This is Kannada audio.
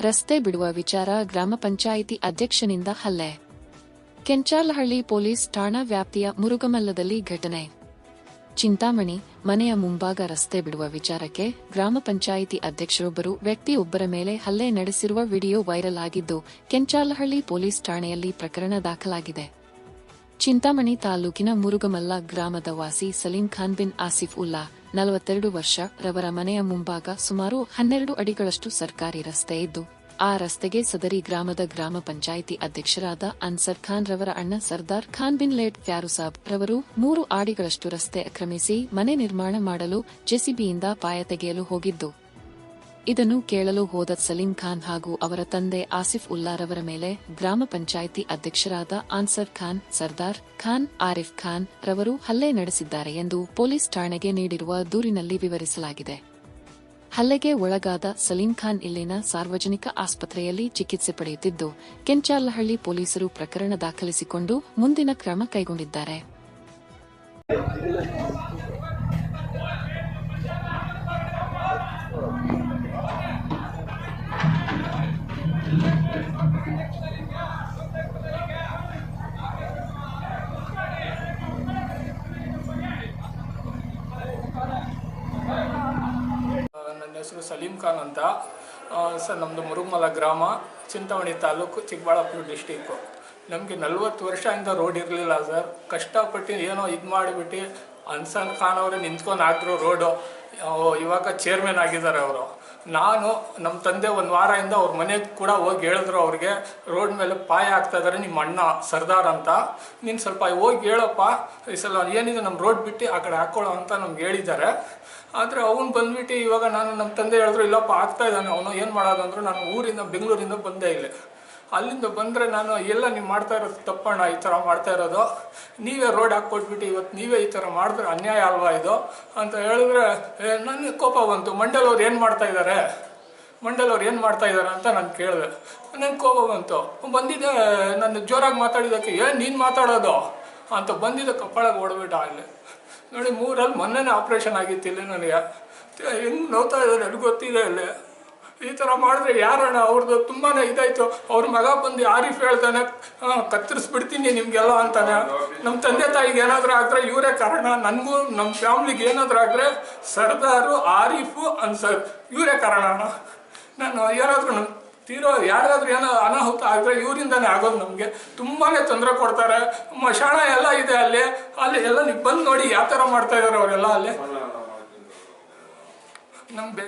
ರಸ್ತೆ ಬಿಡುವ ವಿಚಾರ ಗ್ರಾಮ ಪಂಚಾಯಿತಿ ಅಧ್ಯಕ್ಷನಿಂದ ಹಲ್ಲೆ. ಕೆಂಚಾಲಹಳ್ಳಿ ಪೊಲೀಸ್ ಠಾಣಾ ವ್ಯಾಪ್ತಿಯ ಮುರುಗಮಲ್ಲದಲ್ಲಿ ಘಟನೆ. ಚಿಂತಾಮಣಿ, ಮನೆಯ ಮುಂಭಾಗ ರಸ್ತೆ ಬಿಡುವ ವಿಚಾರಕ್ಕೆ ಗ್ರಾಮ ಪಂಚಾಯಿತಿ ಅಧ್ಯಕ್ಷರೊಬ್ಬರು ವ್ಯಕ್ತಿಯೊಬ್ಬರ ಮೇಲೆ ಹಲ್ಲೆ ನಡೆಸಿರುವ ವಿಡಿಯೋ ವೈರಲ್ ಆಗಿದ್ದು, ಕೆಂಚಾಲಹಳ್ಳಿ ಪೊಲೀಸ್ ಠಾಣೆಯಲ್ಲಿ ಪ್ರಕರಣ ದಾಖಲಾಗಿದೆ. ಚಿಂತಾಮಣಿ ತಾಲೂಕಿನ ಮುರುಗಮಲ್ಲ ಗ್ರಾಮದ ವಾಸಿ ಸಲೀಂ ಖಾನ್ ಬಿನ್ ಆಸಿಫ್ ಉಲ್ಲಾ, ನಲವತ್ತೆರಡು ವರ್ಷ ರವರ ಮನೆಯ ಮುಂಭಾಗ ಸುಮಾರು ಹನ್ನೆರಡು ಅಡಿಗಳಷ್ಟು ಸರ್ಕಾರಿ ರಸ್ತೆ ಇದ್ದು, ಆ ರಸ್ತೆಗೆ ಸದರಿ ಗ್ರಾಮದ ಗ್ರಾಮ ಪಂಚಾಯಿತಿ ಅಧ್ಯಕ್ಷರಾದ ಅನ್ಸರ್ ಖಾನ್ ರವರ ಅಣ್ಣ ಸರ್ದಾರ್ ಖಾನ್ ಬಿನ್ ಲೇಟ್ ಫ್ಯಾರುಸಾಬ್ ರವರು ಮೂರು ಆಡಿಗಳಷ್ಟು ರಸ್ತೆ ಆಕ್ರಮಿಸಿ ಮನೆ ನಿರ್ಮಾಣ ಮಾಡಲು ಜೆಸಿಬಿಯಿಂದ ಪಾಯ ತೆಗೆಯಲು ಹೋಗಿದ್ದು ಇದನ್ನು ಕೇಳಲು ಹೋದ ಸಲೀಂ ಖಾನ್ ಹಾಗೂ ಅವರ ತಂದೆ ಆಸಿಫ್ ಉಲ್ಲಾರವರ ಮೇಲೆ ಗ್ರಾಮ ಪಂಚಾಯಿತಿ ಅಧ್ಯಕ್ಷರಾದ ಆನ್ಸರ್ ಖಾನ್, ಸರ್ದಾರ್ ಖಾನ್, ಆರಿಫ್ ಖಾನ್ ರವರು ಹಲ್ಲೆ ನಡೆಸಿದ್ದಾರೆ ಎಂದು ಪೊಲೀಸ್ ಠಾಣೆಗೆ ನೀಡಿರುವ ದೂರಿನಲ್ಲಿ ವಿವರಿಸಲಾಗಿದೆ. ಹಲ್ಲೆಗೆ ಒಳಗಾದ ಸಲೀಂ ಖಾನ್ ಇಲ್ಲಿನ ಸಾರ್ವಜನಿಕ ಆಸ್ಪತ್ರೆಯಲ್ಲಿ ಚಿಕಿತ್ಸೆ ಪಡೆಯುತ್ತಿದ್ದು, ಕೆಂಚಾಲಹಳ್ಳಿ ಪೊಲೀಸರು ಪ್ರಕರಣ ದಾಖಲಿಸಿಕೊಂಡು ಮುಂದಿನ ಕ್ರಮ ಕೈಗೊಂಡಿದ್ದಾರೆ. ನನ್ನ ಹೆಸರು ಸಲೀಂ ಖಾನ್ ಅಂತ. ಸರ್ ನಮ್ಮದು ಮುರುಮಲ ಗ್ರಾಮ ಚಿಂತಾಮಣಿ ತಾಲೂಕು, ಚಿಕ್ಕಬಳ್ಳಾಪುರ ಡಿಸ್ಟಿಕ್ಕು ನಮಗೆ ನಲ್ವತ್ತು ವರ್ಷದಿಂದ ರೋಡ್ ಇರಲಿಲ್ಲ, ಸರ್. ಕಷ್ಟಪಟ್ಟು ಏನೋ ಇದು ಮಾಡಿಬಿಟ್ಟು ಅನ್ಸನ್ ಖಾನ್ ಅವರು ನಿಂತ್ಕೊಂಡು ಹಾಕಿದ್ರು ರೋಡು. ಇವಾಗ ಚೇರ್ಮನ್ ಆಗಿದ್ದಾರೆ ಅವರು. ನಾನು ನಮ್ಮ ತಂದೆ ಒಂದು ವಾರದಿಂದ ಅವ್ರ ಮನೆಗೆ ಕೂಡ ಹೋಗಿ ಹೇಳಿದ್ರು ಅವ್ರಿಗೆ, ರೋಡ್ ಮೇಲೆ ಪಾಯ ಆಗ್ತಾ ಇದ್ದಾರೆ ನಿಮ್ಮ ಅಣ್ಣ ಸರ್ದಾರ್ ಅಂತ. ನೀನು ಸ್ವಲ್ಪ ಹೋಗಿ ಹೇಳಪ್ಪ, ಈ ಸಲ ಏನಿದೆ ನಮ್ಮ ರೋಡ್ ಬಿಟ್ಟು ಆ ಕಡೆ ಹಾಕ್ಕೊಳ್ಳೋ ಅಂತ ನಮ್ಗೆ ಹೇಳಿದ್ದಾರೆ. ಆದರೆ ಅವನು ಬಂದ್ಬಿಟ್ಟು ಇವಾಗ ನಾನು ನಮ್ಮ ತಂದೆ ಹೇಳಿದ್ರು, ಇಲ್ಲಪ್ಪ, ಆಗ್ತಾ ಇದ್ದಾನೆ. ಅವನು ಏನು ಮಾಡೋದು ಅಂದರು ನಾನು ಊರಿಂದ, ಬೆಂಗಳೂರಿಂದ ಬಂದೆ ಇಲ್ಲಿ. ಅಲ್ಲಿಂದ ಬಂದರೆ ನಾನು ಎಲ್ಲ ನೀವು ಮಾಡ್ತಾ ಇರೋದು ತಪ್ಪಣ್ಣ, ಈ ಥರ ಮಾಡ್ತಾ ಇರೋದು. ನೀವೇ ರೋಡ್ ಹಾಕ್ಕೊಟ್ಬಿಟ್ಟು ಇವತ್ತು ನೀವೇ ಈ ಥರ ಮಾಡಿದ್ರೆ ಅನ್ಯಾಯ ಅಲ್ವಾ ಇದು? ಅಂತ ಹೇಳಿದ್ರೆ ನನಗೆ ಕೋಪ ಬಂತು. ಮಂಡಲ್ ಅವ್ರು ಏನು ಮಾಡ್ತಾ ಇದ್ದಾರೆ ಮಂಡಲ್ ಅವ್ರು ಏನು ಮಾಡ್ತಾ ಇದ್ದಾರೆ ಅಂತ ನಾನು ಕೇಳಿದೆ. ನನಗೆ ಕೋಪ ಬಂತು. ಬಂದಿದ್ದೆ, ನನ್ನ ಜೋರಾಗಿ ಮಾತಾಡಿದ್ದಕ್ಕೆ ಏನು ನೀನು ಮಾತಾಡೋದು? ಅಂತ ಬಂದಿದ್ದ ಕಪ್ಪಳಗೆ ಓಡ್ಬಿಟ್ಟ ಅಲ್ಲಿ. ನೋಡಿ ಮೂರಲ್ಲಿ ಮೊನ್ನೆನೇ ಆಪ್ರೇಷನ್ ಆಗಿತ್ತು ಇಲ್ಲಿ ನನಗೆ. ಹೆಂಗೆ ನೋಡ್ತಾ ಇದ್ದಾರೆ ನನಗೆ ಗೊತ್ತಿದೆ ಇಲ್ಲಿ. ಈ ಥರ ಮಾಡಿದ್ರೆ ಯಾರಣ್ಣ? ಅವ್ರದ್ದು ತುಂಬಾ ಇದಾಯ್ತು. ಅವ್ರ ಮಗ ಬಂದು ಆರಿಫ್ ಹೇಳ್ತಾನೆ ಹಾಂ ಕತ್ತರಿಸ್ಬಿಡ್ತೀನಿ ನಿಮಗೆಲ್ಲ ಅಂತಾನೆ. ನಮ್ಮ ತಂದೆ ತಾಯಿಗೆ ಏನಾದರೂ ಆದರೆ ಇವರೇ ಕಾರಣ. ನನಗೂ ನಮ್ಮ ಫ್ಯಾಮ್ಲಿಗೆ ಏನಾದರೂ ಆದರೆ ಸರ್ದಾರು ಆರಿಫು ಅನ್ಸರ್ ಇವರೇ ಕಾರಣ ಅಣ್ಣ. ನಾನು ಯಾರಾದರೂ ನಮ್ಮ ತೀರೋ ಯಾರಾದ್ರೂ ಏನೋ ಅನಾಹುತ ಆದರೆ ಇವರಿಂದನೇ ಆಗೋದು ನಮಗೆ. ತುಂಬಾ ತೊಂದರೆ ಕೊಡ್ತಾರೆ. ಮಶಾಣ ಎಲ್ಲ ಇದೆ ಅಲ್ಲಿ. ಅಲ್ಲಿ ಎಲ್ಲ ನೀವು ಬಂದು ನೋಡಿ ಯಾವ ಥರ ಮಾಡ್ತಾ ಇದ್ದಾರೆ ಅವರೆಲ್ಲ ಅಲ್ಲಿ. ನಮ್ಗೆ